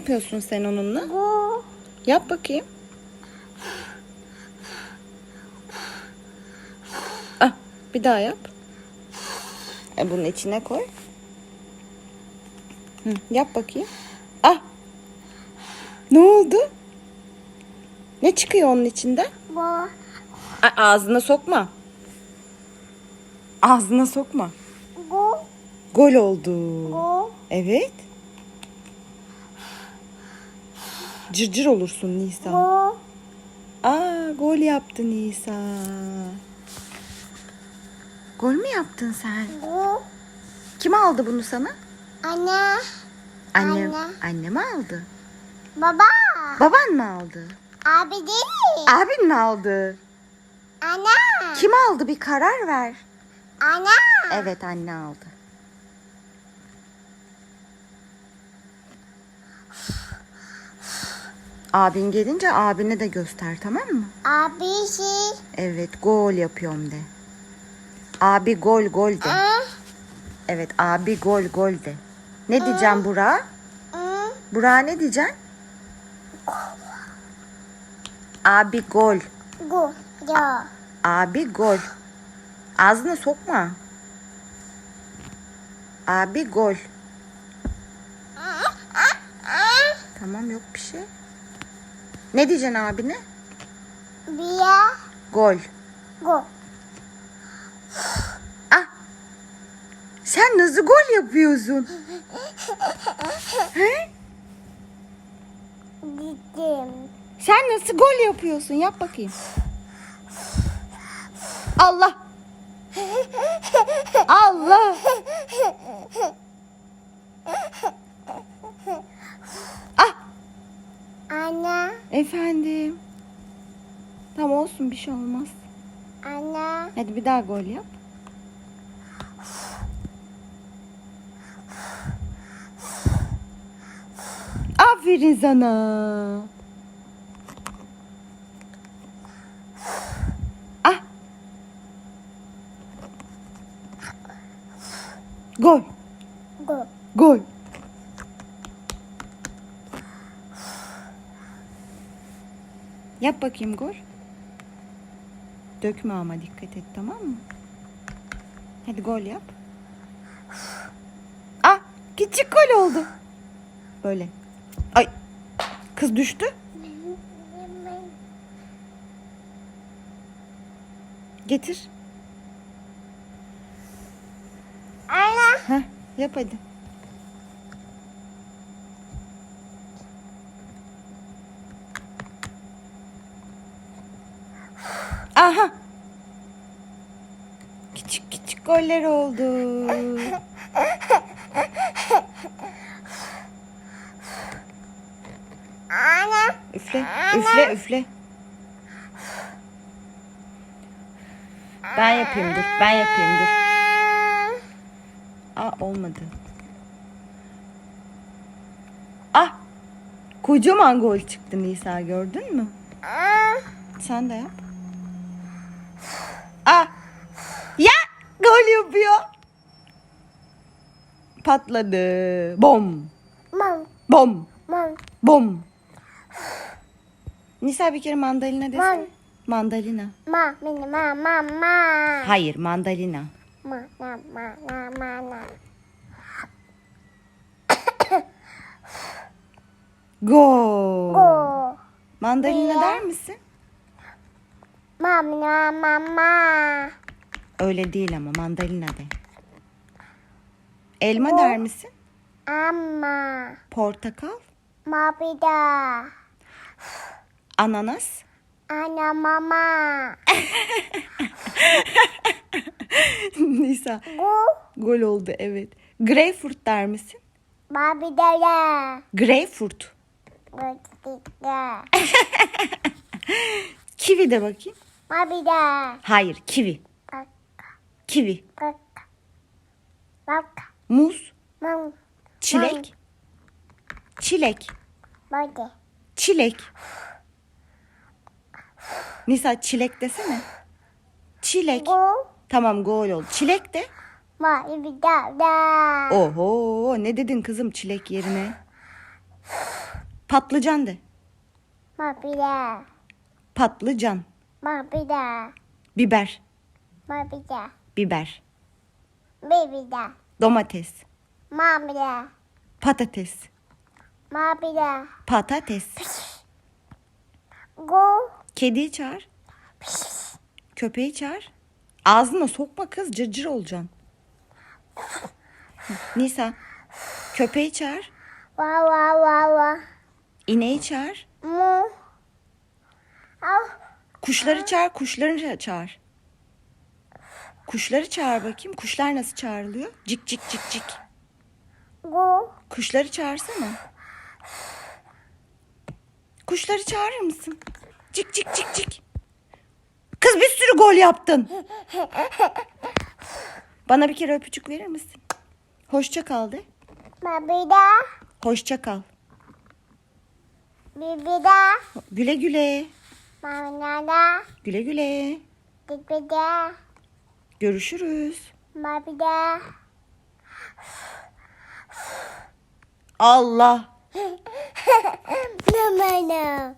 yapıyorsun sen onunla? Bu. Yap bakayım. Ah, bir daha yap. E, bunun içine koy. Hı, yap bakayım. Ah. Ne oldu? Ne çıkıyor onun içinden? Bu. A- ağzına sokma. Ağzına sokma. Bu. Gol oldu. Bu. Evet. Cırcır olursun Nisa. Bu. Aa gol yaptı Nisa. Gol mü yaptın sen? Bu. Kim aldı bunu sana? Anne. Annem. Anne. Annem aldı. Baba. Baban mı aldı? Abi değil. Abin mi aldı? Ana. Kim aldı bir karar ver. Ana. Evet anne aldı. Abin gelince abine de göster tamam mı? Abi şey. Evet gol yapıyorum de. Abi gol gol de. Ah. Evet abi gol gol de. Ne diyeceğim Burak'a? Burak'a ne diyeceksin? Abi gol. Bu. Ya. Abi gol. Ağzına sokma. Abi gol. Tamam yok bir şey. Ne diyeceksin abine? Bir. Gol. Bu. Ah. Sen nasıl gol yapıyorsun? He? Dedim. Sen nasıl gol yapıyorsun? Yap bakayım. Allah. Allah. Ah. Ana. Efendim. Tamam olsun bir şey olmaz. Ana. Hadi bir daha gol yap. Aferin sana. Ah. Gol. Bu. Gol. Yap bakayım gol. Dökme ama dikkat et tamam mı? Hadi gol yap. Ah küçük gol oldu. Böyle. Ay kız düştü. Getir. Ana. Heh, yap hadi. Aha. Küçük küçük goller oldu. Ana. Üfle, üfle, üfle. Ben yapayım dur, ben yapayım dur. Aa olmadı. Ah! Kocaman gol çıktı Nisa gördün mü? Sen de yap. Ah! Ya! Gol yapıyor. Patladı. Bom. Mam. Bom. Mam. Bom. Nisa bir kere mandalina Man. desene. Mandalina. Ma. Mini ma. Ma. Ma. Hayır mandalina. Ma. Ma. Ma. Ma. Ma. Ma. Go. Go. Mandalina der misin? Ma. Mini ma. Ma. Ma. Öyle değil ama mandalina de. Elma der misin? Ama. Portakal. Ma. Bir daha. Ananas. Ana. Mama. Nisa. Bu. Gol oldu evet. Greyfurt der misin? Ma. Bir daha. Greyfurt. Kivi de bakayım. Ma. Bir daha. Hayır kivi. Bak. Kivi. Bak. Bak. Muz. Mam. Çilek. Çilek. Böyle. Çilek. Nisa çilek desene. Çilek. Bu. Tamam gol oldu. Çilek de. Ma. Bir daha. Da. Oho ne dedin kızım çilek yerine? Patlıcan de. Mabida. Patlıcan. Mabida. Biber. Mabida. Biber. Bibida. Domates. Mabida. Patates. Mabida. Patates. Go. Kediyi çağır. Köpeği çağır. Ağzına sokma kız cırcır olacaksın. Hı, Nisa. Köpeği çağır. Wa wa wa wa. İneği çağır. Mu. Au. Kuşları çağır. Kuşları çağır. Kuşları çağır bakayım. Kuşlar nasıl çağrılıyor? Cik cik cik cik. Kuşları çağırsana. Kuşları çağırır mısın? Cik cik cik cik. Kız bir sürü gol yaptın. Bana bir kere öpücük verir misin? Hoşça kal de. Mabida. Hoşça kal. Bibida. Güle güle. Mabida. Güle güle. Bibida. Görüşürüz. Mabida. Allah. No.